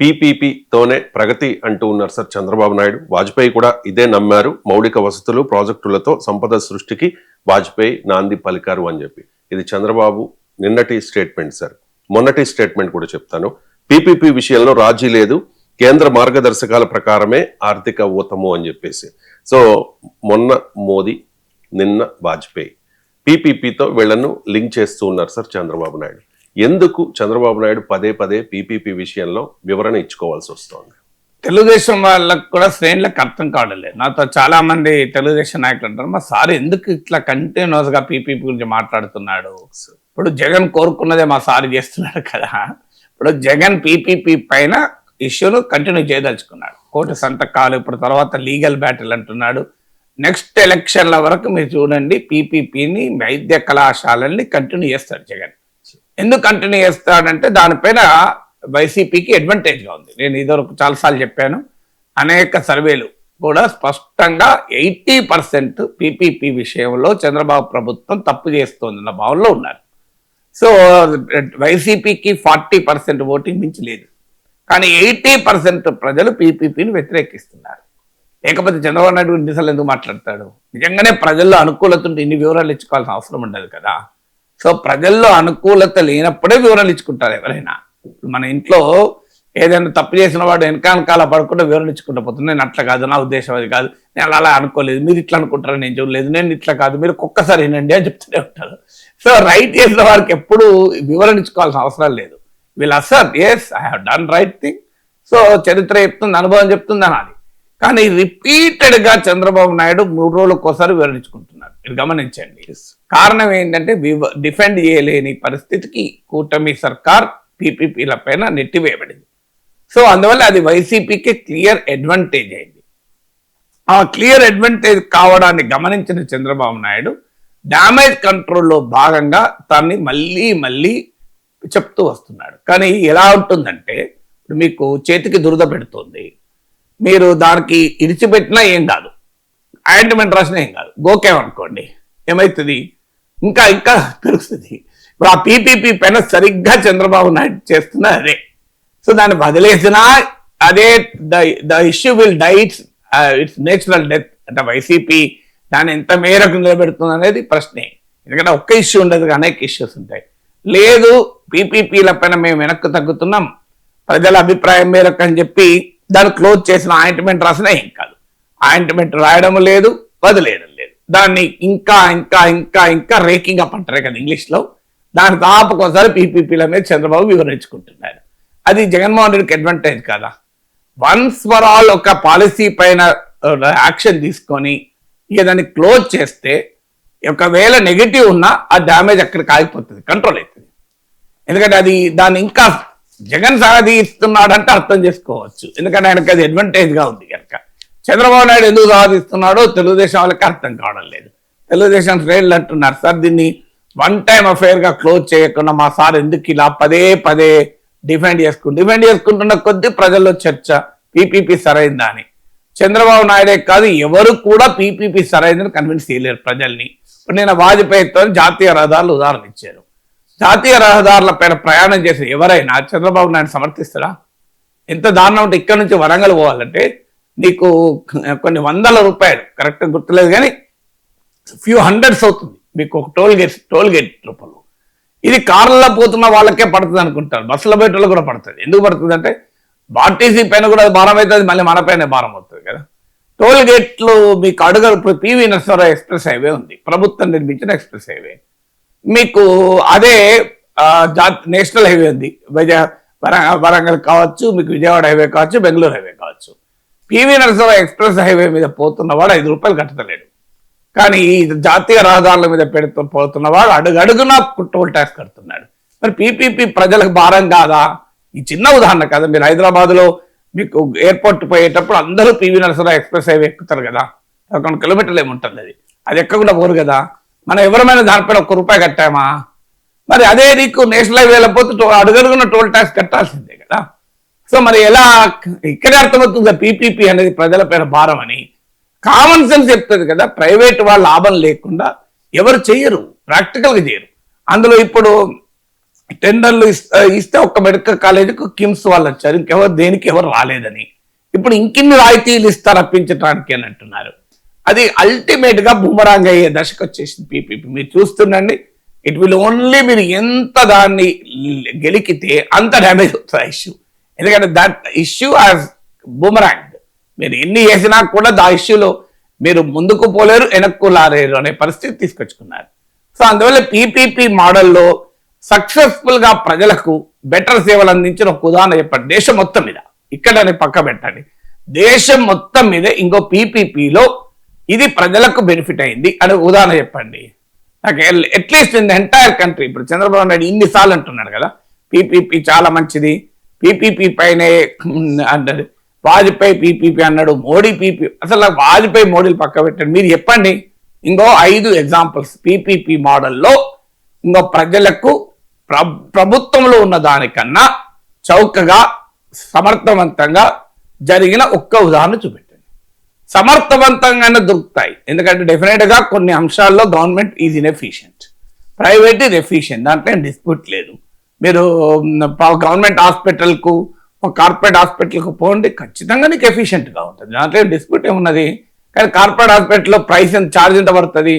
పీపీపీతోనే ప్రగతి అంటూ ఉన్నారు సార్ చంద్రబాబు నాయుడు. వాజ్పేయి కూడా ఇదే నమ్మారు. మౌలిక వసతులు ప్రాజెక్టులతో సంపద సృష్టికి వాజ్పేయి నాంది పలికారు అని చెప్పి. ఇది చంద్రబాబు నిన్నటి స్టేట్మెంట్ సార్. మొన్నటి స్టేట్మెంట్ కూడా చెప్తాను. పీపీపీ విషయంలో రాజీ లేదు. కేంద్ర మార్గదర్శకాల ప్రకారమే ఆర్థిక ఊతము అని చెప్పేసి. సో మొన్న మోదీ నిన్న వాజ్పేయి. పీపీపీతో వీళ్ళను లింక్ చేస్తూ ఉన్నారు సార్ చంద్రబాబు నాయుడు. ఎందుకు చంద్రబాబు నాయుడు పదే పదే పీపీపీ విషయంలో వివరణ ఇచ్చుకోవాల్సి వస్తోంది? తెలుగుదేశం వాళ్ళకు కూడా శ్రేణులకు అర్థం కావడలేదు నాతో చాలా మంది తెలుగుదేశం నాయకులు అంటారు మా సార్ ఎందుకు ఇట్లా కంటిన్యూస్గా పీపీపీ గురించి మాట్లాడుతున్నాడు? ఇప్పుడు జగన్ కోరుకున్నదే మా సార్ చేస్తున్నాడు కదా. ఇప్పుడు జగన్ పీపీపీ పైన ఇష్యూను కంటిన్యూ చేయదలుచుకున్నాడు. కోర్టు సంతకాలు ఇప్పుడు తర్వాత లీగల్ బ్యాటిల్ అంటున్నాడు. నెక్స్ట్ ఎలక్షన్ల వరకు మీరు చూడండి పీపీపీని వైద్య కళాశాలల్ని కంటిన్యూ చేస్తాడు జగన్. ఎందుకు కంటిన్యూ చేస్తాడంటే దానిపైన వైసీపీకి అడ్వాంటేజ్గా ఉంది. నేను ఇదివరకు చాలాసార్లు చెప్పాను. అనేక సర్వేలు కూడా స్పష్టంగా ఎయిటీ పర్సెంట్ పీపీపీ విషయంలో చంద్రబాబు ప్రభుత్వం తప్పు చేస్తోందన్న భావనలో ఉన్నారు. సో వైసీపీకి ఫార్టీ పర్సెంట్ ఓటింగ్ మించి లేదు. కానీ ఎయిటీ పర్సెంట్ ప్రజలు పీపీపీని వ్యతిరేకిస్తున్నారు. లేకపోతే చంద్రబాబు నాయుడు గురించి ఇన్నిసార్లు ఎందుకు మాట్లాడతాడు? నిజంగానే ప్రజల్లో అనుకూలత ఉంటే ఇన్ని వివరాలు ఇచ్చుకోవాల్సిన అవసరం ఉండదు కదా. సో ప్రజల్లో అనుకూలత లేనప్పుడే వివరణ ఇచ్చుకుంటారు ఎవరైనా. మన ఇంట్లో ఏదైనా తప్పు చేసిన వాడు వెనకాల పడకుండా వివరణ ఇచ్చుకుంటూ పోతుంది. నేను అట్లా కాదు నా ఉద్దేశం అది కాదు. నేను అలా అనుకోలేదు మీరు ఇట్లా అనుకుంటారని నేను చూడలేదు. నేను ఇట్లా కాదు మీరు ఒక్కసారి వినండి అని చెప్తూనే ఉంటారు. సో రైట్ చేసిన వారికి ఎప్పుడు వివరణ ఇచ్చుకోవాల్సిన అవసరం లేదు. వీళ్ళు అసర్ as I have done right thing so చరిత్ర చెప్తుంది అనుభవం చెప్తుంది అనాలి. కానీ రిపీటెడ్గా చంద్రబాబు నాయుడు మూడు రోజులకోసారి ఒకసారి వివరించుకుంటున్నారు గమనించండి. కారణం ఏంటంటే డిఫెండ్ చేయలేని పరిస్థితికి కూటమి సర్కార్ పీపీపీల పైన నెట్టివేయబడింది. సో అందువల్ల అది వైసీపీకి క్లియర్ అడ్వాంటేజ్ అయింది. ఆ క్లియర్ అడ్వాంటేజ్ కావడాన్ని గమనించిన చంద్రబాబు నాయుడు డ్యామేజ్ కంట్రోల్లో భాగంగా దాన్ని మళ్ళీ మళ్ళీ చెప్తూ వస్తున్నాడు. కానీ ఎలా ఉంటుందంటే మీకు చేతికి దురద పెడుతుంది. మీరు దానికి ఇడిచిపెట్టినా ఏం కాదు. ఆయింట్మెంట్ రాసినా ఏం కాదు. గోకేమనుకోండి ఏమవుతుంది ఇంకా ఇంకా పెరుగుతుంది ఇప్పుడు ఆ పీపీపీ పైన సరిగ్గా చంద్రబాబు నాయుడు చేస్తున్న అదే. సో దాన్ని వదిలేసినా అదే the the issue will dies it's natural death అంటే వైసీపీ దాన్ని ఎంత మేరకు నిలబెడుతుంది అనేది ప్రశ్నే. ఎందుకంటే ఒక్క ఇష్యూ ఉండదు అనేక ఇష్యూస్ ఉంటాయి. లేదు పీపీపీల పైన మేము వెనక్కు తగ్గుతున్నాం. ప్రజల అభిప్రాయం మేరకు అని చెప్పి దాన్ని క్లోజ్ చేసిన ఆయింట్మెంట్ రాసినా ఏం కాదు. ఆయింట్మెంట్ రాయడం లేదు వదిలేయడం లేదు. దాన్ని ఇంకా ఇంకా ఇంకా ఇంకా రేకింగ్ అప్ అంటారు కదా ఇంగ్లీష్లో. దాని తాపకోసారి పీపీపీల మీద చంద్రబాబు వివరించుకుంటున్నారు. అది జగన్మోహన్ రెడ్డికి అడ్వాంటేజ్ కదా. వన్స్ ఫర్ ఆల్ ఒక పాలసీ పైన యాక్షన్ తీసుకొని ఇక దాన్ని క్లోజ్ చేస్తే ఒకవేళ నెగిటివ్ ఉన్నా ఆ డ్యామేజ్ అక్కడికి ఆగిపోతుంది కంట్రోల్ అవుతుంది. ఎందుకంటే అది దాన్ని ఇంకా జగన్ సాగదీస్తున్నాడంటే అర్థం చేసుకోవచ్చు. ఎందుకంటే ఆయనకి అది అడ్వాంటేజ్గా ఉంది కనుక. చంద్రబాబు నాయుడు ఎందుకు సాధిస్తున్నాడో తెలుగుదేశం వాళ్ళకి అర్థం కావడం లేదు. తెలుగుదేశం శ్రేణులు అంటున్నారు సార్ దీన్ని వన్ టైం అఫేర్గా క్లోజ్ చేయకుండా మా సార్ ఎందుకు ఇలా పదే పదే డిఫెండ్ చేసుకుంటు డిఫెండ్ చేసుకుంటున్న కొద్ది ప్రజల్లో చర్చ పీపీపీ సరైందా అని. చంద్రబాబు నాయుడే కాదు ఎవరు కూడా పీపీపీ సరైందని కన్విన్స్ చేయలేరు ప్రజల్ని. ఇప్పుడు నేను వాజ్పేయితో జాతీయ రహదారులు ఉదాహరణ ఇచ్చారు. జాతీయ రహదారుల పైన ప్రయాణం చేసిన ఎవరైనా చంద్రబాబు నాయుడు సమర్థిస్తాడా? ఎంత దారుణం ఉంటే ఇక్కడ నుంచి వరంగల్ పోవాలంటే నీకు కొన్ని వందల రూపాయలు. కరెక్ట్ గుర్తులేదు కానీ ఫ్యూ హండ్రెడ్స్ అవుతుంది. మీకు ఒక టోల్ గేట్ టోల్ గేట్ రూపంలో. ఇది కార్లలో పోతున్న వాళ్ళకే పడుతుంది అనుకుంటారు. బస్సులో బయట కూడా పడుతుంది. ఎందుకు పడుతుంది అంటే ఆర్టీసీ పైన కూడా భారం అవుతుంది మళ్ళీ మన పైన భారం అవుతుంది కదా. టోల్ గేట్లు మీకు అడుగు ఇప్పుడు పివి నరసింహరావు ఎక్స్ప్రెస్ హైవే ఉంది. ప్రభుత్వం నిర్మించిన ఎక్స్ప్రెస్ హైవే మీకు అదే నేషనల్ హైవే ఉంది. విజయ వరంగల్ కావచ్చు మీకు విజయవాడ హైవే కావచ్చు బెంగళూరు హైవే కావచ్చు. పివి నరసింహరావు ఎక్స్ప్రెస్ హైవే మీద పోతున్నవాడు ఐదు రూపాయలు కట్టలేడు కానీ ఈ జాతీయ రహదారుల మీద పెడుతూ పోతున్నవాడు అడుగడుగున టోల్ ట్యాక్స్ కడుతున్నాడు. మరి పీపీపీ ప్రజలకు భారం కాదా? ఈ చిన్న ఉదాహరణ కదా. మీరు హైదరాబాద్లో మీకు ఎయిర్పోర్ట్ పోయేటప్పుడు అందరూ పివి నరసరావు ఎక్స్ప్రెస్ హైవే ఎక్కుతారు కదా. పదకొండు కిలోమీటర్లు ఏముంటుంది అది. అది ఎక్కకుండా పోరు కదా. మనం ఎవరమైనా దానిపైన ఒక్క రూపాయి కట్టామా? మరి అదే నీకు నేషనల్ హైవేలో పోతే అడుగడుగున టోల్ ట్యాక్స్ కట్టాల్సిందే కదా. సో మరి ఎలా ఇక్కడే అర్థమవుతుంది పీపీపీ అనేది ప్రజల పైన భారం అని. కామన్ సెన్స్ చెప్తుంది కదా ప్రైవేట్ వాళ్ళు లాభం లేకుండా ఎవరు చేయరు ప్రాక్టికల్గా చేయరు. అందులో ఇప్పుడు టెండర్లు ఇస్తే ఒక మెడికల్ కాలేజీకి కిమ్స్ వాళ్ళు వచ్చారు ఇంకెవరు దేనికి ఎవరు రాలేదని. ఇప్పుడు ఇంకిన్ని రాయితీలు ఇస్తారు అప్పించడానికి అని అంటున్నారు. అది అల్టిమేట్గా బుమరాంగ్ అయ్యే దశకు వచ్చేసింది పీపీపీ. మీరు చూస్తుండండి ఇట్ విల్ ఓన్లీ మీరు ఎంత దాన్ని గెలికితే అంత డ్యామేజ్ అవుతుంది ఇష్యూ. ఎందుకంటే దట్ ఇష్యూ హాజ్ బూమరాంగ్ మీరు ఎన్ని చేసినా కూడా దా ఇష్యూలో మీరు ముందుకు పోలేరు వెనక్కు లారేరు అనే పరిస్థితి తీసుకొచ్చుకున్నారు. సో అందువల్ల పీపీపీ మోడల్లో సక్సెస్ఫుల్గా ప్రజలకు బెటర్ సేవలు అందించిన ఒక ఉదాహరణ చెప్పండి. దేశం మొత్తం మీద. ఇక్కడనే పక్క పెట్టండి. దేశం మొత్తం మీద ఇంకో పీపీపీలో ఇది ప్రజలకు బెనిఫిట్ అయింది అని ఉదాహరణ చెప్పండి. నాకు at least in the entire country ఇప్పుడు చంద్రబాబు నాయుడు ఇన్నిసార్లు అంటున్నాడు కదా పీపీపీ చాలా మంచిది పీపీపీ పైనే అన్నది వాజ్పేయి పీపీపీ అన్నాడు మోడీ పీపీ అసలు వాజ్పేయి మోడీలు పక్క పెట్టండి. మీరు చెప్పండి. ఇంకో ఐదు ఎగ్జాంపుల్స్ పీపీపీ మోడల్లో ఇంకో ప్రజలకు ప్ర ప్రభుత్వంలో ఉన్న దానికన్నా చౌకగా సమర్థవంతంగా జరిగిన ఒక్క ఉదాహరణ చూపెట్టండి. సమర్థవంతంగానే దొరుకుతాయి. ఎందుకంటే డెఫినెట్గా కొన్ని అంశాల్లో government is inefficient private in efficient దాంట్లో డిస్ప్యూట్ లేదు. మీరు గవర్నమెంట్ హాస్పిటల్కు కార్పొరేట్ హాస్పిటల్కు పోండి ఖచ్చితంగా నీకు ఎఫిషియెంట్గా ఉంటుంది. దాంట్లో డిస్ప్యూట్ ఏమున్నది? కానీ కార్పొరేట్ హాస్పిటల్లో ప్రైస్ ఎంత ఛార్జ్ ఎంత పడుతుంది?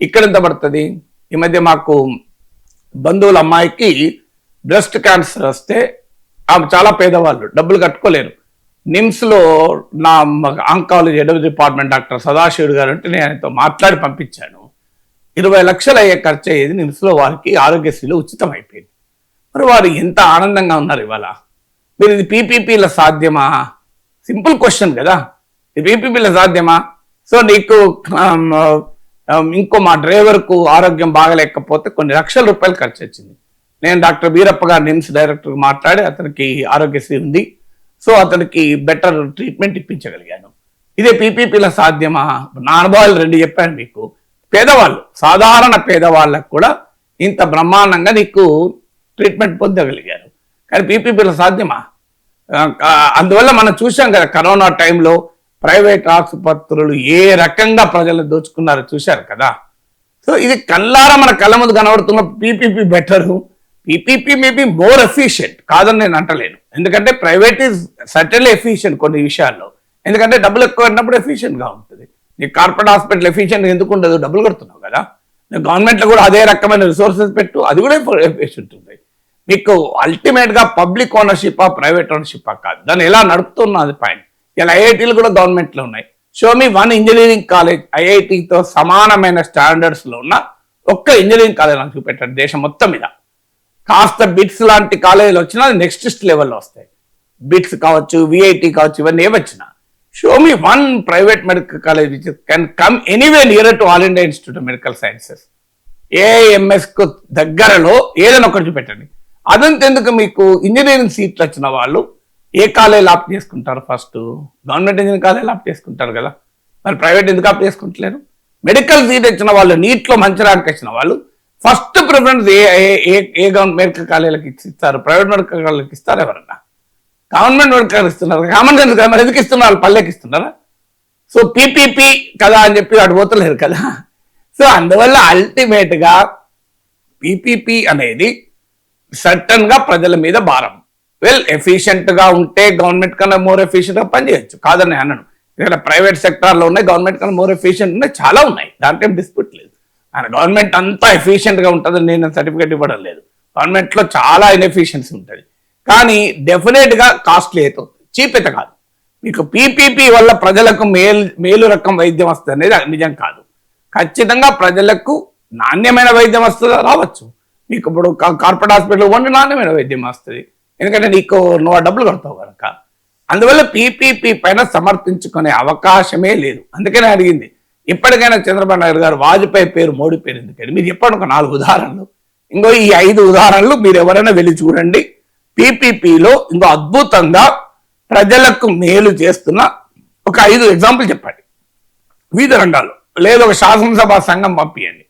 ఇక్కడ ఎంత పడుతుంది? ఈ మధ్య మాకు బంధువుల అమ్మాయికి బ్రెస్ట్ క్యాన్సర్ వస్తే ఆమె చాలా పేదవాళ్ళు డబ్బులు కట్టుకోలేరు. నిమ్స్లో నా ఆంకాలజీ ఎడవ డిపార్ట్మెంట్ డాక్టర్ సదాశివుడు గారు అంటే నేను ఆయనతో మాట్లాడి పంపించాను. ఇరవై లక్షలు అయ్యే ఖర్చు అయ్యేది నిమ్స్లో వారికి ఆరోగ్యశ్రీలో ఉచితం అయిపోయింది. మరి వారు ఎంత ఆనందంగా ఉన్నారు ఇవాళ? మీరు ఇది పీపీపీల సాధ్యమా? సింపుల్ క్వశ్చన్ కదా. ఇది పీపీపీల సాధ్యమా? సో నీకు ఇంకో మా డ్రైవర్కు ఆరోగ్యం బాగలేకపోతే కొన్ని లక్షల రూపాయలు ఖర్చు వచ్చింది. నేను డాక్టర్ వీరప్ప గారు నిమ్స్ డైరెక్టర్ మాట్లాడి అతనికి ఆరోగ్యశ్రీ ఉంది. సో అతనికి బెటర్ ట్రీట్మెంట్ ఇప్పించగలిగాను. ఇదే పీపీపీల సాధ్యమా? నా అనుభవాలు రెండు చెప్పాను మీకు. పేదవాళ్ళు సాధారణ పేదవాళ్ళకు కూడా ఇంత బ్రహ్మాండంగా నీకు ట్రీట్మెంట్ పొందగలిగారు. కానీ పీపీపీలో సాధ్యమా? అందువల్ల మనం చూసాం కదా కరోనా టైంలో ప్రైవేట్ ఆసుపత్రులు ఏ రకంగా ప్రజలు దోచుకున్నారో చూశారు కదా. సో ఇది కల్లారా మన కళ్ళ ముందు కనబడుతున్న PPP better. PPP maybe more efficient కాదని నేను అంటలేను. ఎందుకంటే ప్రైవేట్ ఈజ్ సర్టన్లీ ఎఫిషియెంట్ కొన్ని విషయాల్లో. ఎందుకంటే డబ్బులు ఎక్కువ ఉన్నప్పుడు ఎఫిషియెంట్గా ఉంటుంది. నీ కార్పొరేట్ హాస్పిటల్ ఎఫిషియెంట్ ఎందుకు ఉండదు? డబ్బులు కడుతున్నావు కదా. గవర్నమెంట్లో కూడా అదే రకమైన రిసోర్సెస్ పెట్టు అది కూడా ఎఫిషియెంట్ ఉంది మీకు అల్టిమేట్గా పబ్లిక్ ఓనర్షిప్ ప్రైవేట్ ఓనర్షిప్ కాదు. దాన్ని ఎలా నడుపుతున్నది పాయింట్ ఇలా ఐఐటీలు కూడా గవర్నమెంట్లో ఉన్నాయి. Show me one engineering college ఐఐటితో సమానమైన స్టాండర్డ్స్లో ఉన్న ఒక్క ఇంజనీరింగ్ కాలేజ్ నాకు చూపెట్టాడు దేశం మొత్తం మీద. కాస్త బిట్స్ లాంటి కాలేజీలు వచ్చినా నెక్స్ట్ లెవెల్లో వస్తాయి. బిట్స్ కావచ్చు విఐటి కావచ్చు ఇవన్నీ ఏవచ్చినా show me one private medical college which can come anyway near to all India Institute of Medical Sciences ఏఎంఎస్కు దగ్గరలో ఏదైనా ఒకటి చూపెట్టండి. అదంతెందుకు మీకు ఇంజనీరింగ్ సీట్లు వచ్చిన వాళ్ళు ఏ కాలేజ్ ఆప్ చేసుకుంటారు first? Government engineering college opt చేసుకుంటారు కదా. మరి ప్రైవేట్ ఎందుకు ఆప్ చేసుకుంటలేరు? మెడికల్ సీట్ వచ్చిన వాళ్ళు నీట్లో మంచి ర్యాంక్ వచ్చిన వాళ్ళు ఫస్ట్ ప్రిఫరెన్స్ ఏ ఏ- ఏ ఏ గవర్నమెంట్ మెడికల్ కాలేజీలకు ఇస్తారు? ప్రైవేట్ మెడికల్ కాలేజీలకు ఇస్తారు ఎవరన్నా? గవర్నమెంట్ మెడికల్ ఇస్తున్నారు. కామన్ సెన్స్ కదా మరి ఎందుకు ఇస్తున్నారు? పల్లెకి ఇస్తున్నారా? సో పీపీపీ కదా అని చెప్పి అటు పోతలేరు కదా. సో అందువల్ల అల్టిమేట్గా పీపీపీ అనేది సర్టన్గా ప్రజల మీద భారం. వెల్ ఎఫిషియెంట్గా ఉంటే గవర్నమెంట్ కన్నా మోర్ ఎఫిషియెంట్గా పనిచేయచ్చు. కాదని అన్నాను ఇక్కడ ప్రైవేట్ సెక్టార్లో ఉన్నాయి గవర్నమెంట్ కన్నా మోర్ ఎఫిషియెంట్ ఉన్నాయి చాలా ఉన్నాయి. దాంట్లో ఏం డిస్ప్యూట్ లేదు. ఆయన గవర్నమెంట్ అంతా ఎఫిషియెంట్గా ఉంటుందని నేను సర్టిఫికేట్ ఇవ్వడం లేదు. గవర్నమెంట్లో చాలా ఇన్ఎఫిషియన్సీ ఉంటుంది. కానీ డెఫినెట్గా కాస్ట్లీ అయితే చీప్ అయితే కాదు. మీకు పీపీపీ వల్ల ప్రజలకు మేలు మేలు రకం వైద్యం వస్తుంది అనేది నిజం కాదు. ఖచ్చితంగా ప్రజలకు నాణ్యమైన వైద్యం వస్తుందా? రావచ్చు. మీకు ఇప్పుడు కార్పొరేట్ హాస్పిటల్ వండి నాణ్యమైన వైద్యం వస్తుంది ఎందుకంటే నీకు నువ్వు డబ్బులు కడతావు కనుక. అందువల్ల పీపీపీ పైన సమర్థించుకునే అవకాశమే లేదు. అందుకనే అడిగింది. ఇప్పటికైనా చంద్రబాబు నాయుడు గారు వాజ్పేయి పేరు మోడీ పేరు ఎందుకండి? మీరు చెప్పండి ఒక నాలుగు ఉదాహరణలు. ఇంకో ఈ ఐదు ఉదాహరణలు మీరు ఎవరైనా వెళ్ళి చూడండి. పీపీపీలో ఇంకో అద్భుతంగా ప్రజలకు మేలు చేస్తున్న ఒక ఐదు ఎగ్జాంపుల్ చెప్పండి. వివిధ రంగాలు లేదు ఒక శాసనసభ సంఘం పంపించండి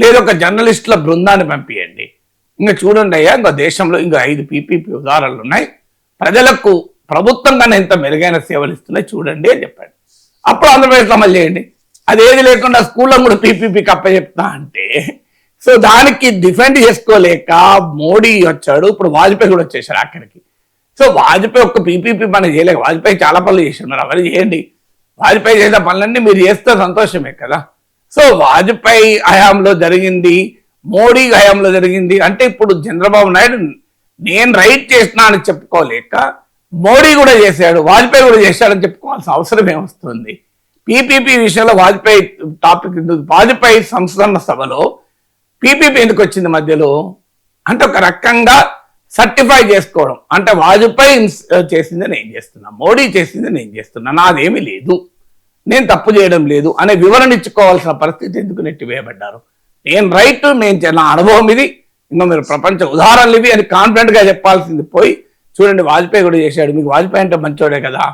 లేదు ఒక జర్నలిస్టుల బృందాన్ని పంపించండి ఇంకా చూడండి అయ్యా ఇంకా దేశంలో ఇంకా ఐదు పీపీపీ ఉదాహరణలు ఉన్నాయి. ప్రజలకు ప్రభుత్వం కన్నా ఎంత మెరుగైన సేవలు ఇస్తున్నాయి చూడండి అని చెప్పాడు. అప్పుడు ఆంధ్రప్రదేశ్లో అమలు చేయండి. అది ఏది లేకుండా స్కూల్లో కూడా పీపీపీకి అప్పచెప్తా అంటే సో సో దానికి డిఫెండ్ చేసుకోలేక మోడీ వచ్చాడు ఇప్పుడు వాజ్పేయి కూడా వచ్చేసారు అక్కడికి. సో వాజ్పేయి ఒక్క పీపీపీ పని చేయలేక వాజ్పేయి చాలా పనులు చేశారు మరి అవన్నీ చేయండి. వాజ్పేయి చేసిన పనులన్నీ మీరు చేస్తే సంతోషమే కదా. సో వాజ్పేయి హయాంలో జరిగింది మోడీ హయాంలో జరిగింది. అంటే ఇప్పుడు చంద్రబాబు నాయుడు నేను రైట్ చేసినా అని చెప్పుకోలేక మోడీ కూడా చేశాడు వాజ్పేయి కూడా చేశాడని చెప్పుకోవాల్సిన అవసరం ఏమొస్తుంది? పీపీపీ విషయంలో వాజ్పేయి టాపిక్ ఎందుకు? వాజ్పేయి సంస్కరణ సభలో పీపీపీ ఎందుకు వచ్చింది మధ్యలో? అంటే ఒక రకంగా సర్టిఫై చేసుకోవడం. అంటే వాజ్పేయి చేసింది నేను చేస్తున్నా మోడీ చేసింది నేను చేస్తున్నా నాదేమీ లేదు. నేను తప్పు చేయడం లేదు అనే వివరణ ఇచ్చుకోవాల్సిన పరిస్థితి ఎందుకు నెట్టివేయబడ్డారు నేను రైట్? నేను నా అనుభవం ఇది. ఇంకా మీరు ప్రపంచ ఉదాహరణలు ఇవి అని కాన్ఫిడెంట్గా చెప్పాల్సింది పోయి చూడండి వాజ్పేయి కూడా చేశాడు. మీకు వాజ్పేయి అంటే మంచోడే కదా.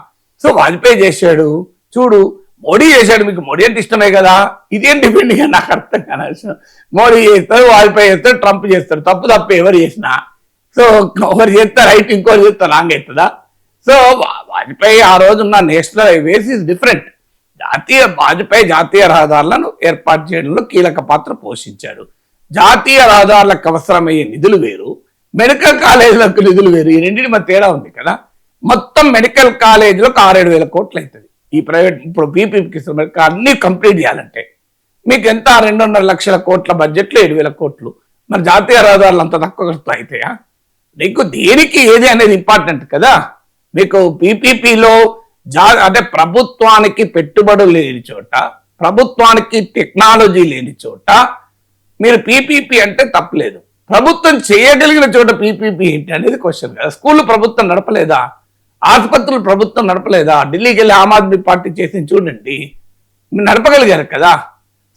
సో వాజ్పేయి చేశాడు. చూడు మోడీ చేశాడు. మీకు మోడీ అంటే ఇష్టమే కదా. ఇదేం డిపెండింగ్ నాకు అర్థం కాని మోడీ చేస్తాడు వాజ్పేయి చేస్తాడు ట్రంప్ చేస్తాడు. తప్పు తప్పు ఎవరు చేసినా. సో ఒకరు చేస్తే రైట్ ఇంకోరు చేస్తే రాంగ్ అవుతుందా? సో వాజ్పేయి ఆ రోజున్న నేషనల్ హైవేస్ ఇస్ డిఫరెంట్ జాతీయ వాజ్పేయి జాతీయ రహదారులను ఏర్పాటు చేయడంలో కీలక పాత్ర పోషించాడు. జాతీయ రహదారులకు అవసరమయ్యే నిధులు వేరు మెడికల్ కాలేజీలకు నిధులు వేరు ఈ రెండింటి మధ్య తేడా ఉంది కదా? మొత్తం మెడికల్ కాలేజీలకు ఆరేడు వేల కోట్లు అవుతుంది. ఈ ప్రైవేట్ ఇప్పుడు పీపీకి అన్ని కంప్లీట్ చేయాలంటే మీకు ఎంత? రెండున్నర లక్షల కోట్ల బడ్జెట్లో ఏడు వేల కోట్లు. మరి జాతీయ రహదారులు అంత తక్కువ ఖర్చు అవుతాయా? నీకు దేనికి ఏది అనేది ఇంపార్టెంట్ కదా? మీకు పీపీపీలో అంటే ప్రభుత్వానికి పెట్టుబడులు లేని చోట ప్రభుత్వానికి టెక్నాలజీ లేని చోట మీరు పీపీపీ అంటే తప్పలేదు. ప్రభుత్వం చేయగలిగిన చోట పీపీపీ ఏంటి అనేది క్వశ్చన్ కదా స్కూల్ ప్రభుత్వం నడపలేదా? ఆసుపత్రులు ప్రభుత్వం నడపలేదా? ఢిల్లీకి వెళ్ళి ఆమ్ ఆద్మీ పార్టీ చేసింది చూడండి. మీరు నడపగలిగారు కదా.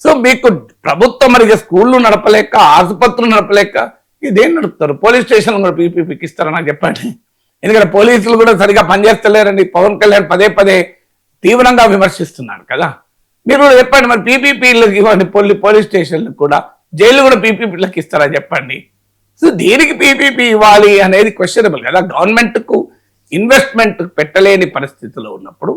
సో మీకు ప్రభుత్వం మరి స్కూళ్ళు నడపలేక ఆసుపత్రులు నడపలేక ఇదేం నడుపుతారు? పోలీస్ స్టేషన్ కూడా పీపీపీకి ఇస్తారా నాకు చెప్పండి. ఎందుకంటే పోలీసులు కూడా సరిగా పనిచేస్తలేరని పవన్ కళ్యాణ్ పదే పదే తీవ్రంగా విమర్శిస్తున్నాడు కదా. మీరు కూడా చెప్పండి మరి పీపీపీలకు ఇవ్వండి పోలీ పోలీస్ స్టేషన్లకు కూడా. జైలు కూడా పీపీపీలకు ఇస్తారా చెప్పండి. సో దేనికి పీపీపీ ఇవ్వాలి అనేది క్వశ్చనబుల్ కదా. గవర్నమెంట్కు ఇన్వెస్ట్మెంట్ పెట్టలేని పరిస్థితిలో ఉన్నప్పుడు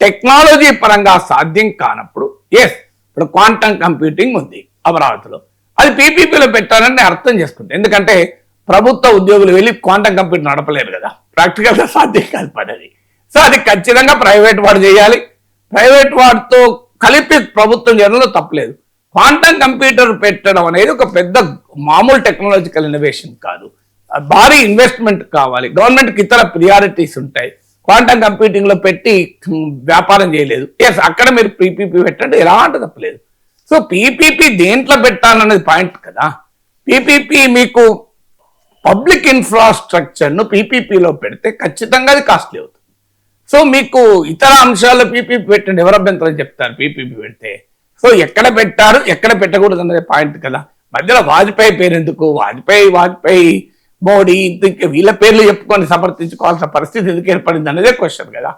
టెక్నాలజీ పరంగా సాధ్యం కానప్పుడు ఎస్ ఇప్పుడు క్వాంటమ్ కంప్యూటింగ్ ఉంది అమరావతిలో. అది పీపీపీలో పెట్టాలని అర్థం చేసుకుంటాను ఎందుకంటే ప్రభుత్వ ఉద్యోగులు వెళ్ళి క్వాంటమ్ కంప్యూటర్ నడపలేరు కదా. ప్రాక్టికల్గా సాధ్యం కాదు పడది సో అది ఖచ్చితంగా ప్రైవేట్ వాడు చేయాలి. ప్రైవేట్ వాడితో కలిపి ప్రభుత్వం చేయడంలో తప్పలేదు. క్వాంటమ్ కంప్యూటర్ పెట్టడం అనేది ఒక పెద్ద మామూలు టెక్నాలజికల్ ఇన్నోవేషన్ కాదు. భారీ ఇన్వెస్ట్మెంట్ కావాలి. గవర్నమెంట్కి ఇతర ప్రియారిటీస్ ఉంటాయి. క్వాంటమ్ కంప్యూటింగ్లో పెట్టి వ్యాపారం చేయలేదు. ఎస్ అక్కడ మీరు పీపీపీ పెట్టండి. ఎలాంటి తప్పలేదు సో పీపీపీ దేంట్లో పెట్టాలనేది పాయింట్ కదా. పీపీపీ మీకు పబ్లిక్ ఇన్ఫ్రాస్ట్రక్చర్ను పీపీపీలో పెడితే ఖచ్చితంగా అది కాస్ట్లీ అవుతుంది. సో మీకు ఇతర అంశాల్లో పీపీపీ పెట్టండి ఎవరు అభ్యంతరం చెప్తారు పీపీపీ పెడితే. సో ఎక్కడ పెట్టారు ఎక్కడ పెట్టకూడదు అనే పాయింట్ కదా. మధ్యలో వాజ్పేయి పేరు ఎందుకు వాజ్పేయి వాజ్పేయి మోడీ ఇంత వీళ్ళ పేర్లు చెప్పుకొని సమర్థించుకోవాల్సిన పరిస్థితి ఎందుకు ఏర్పడింది అనేదే క్వశ్చన్ కదా.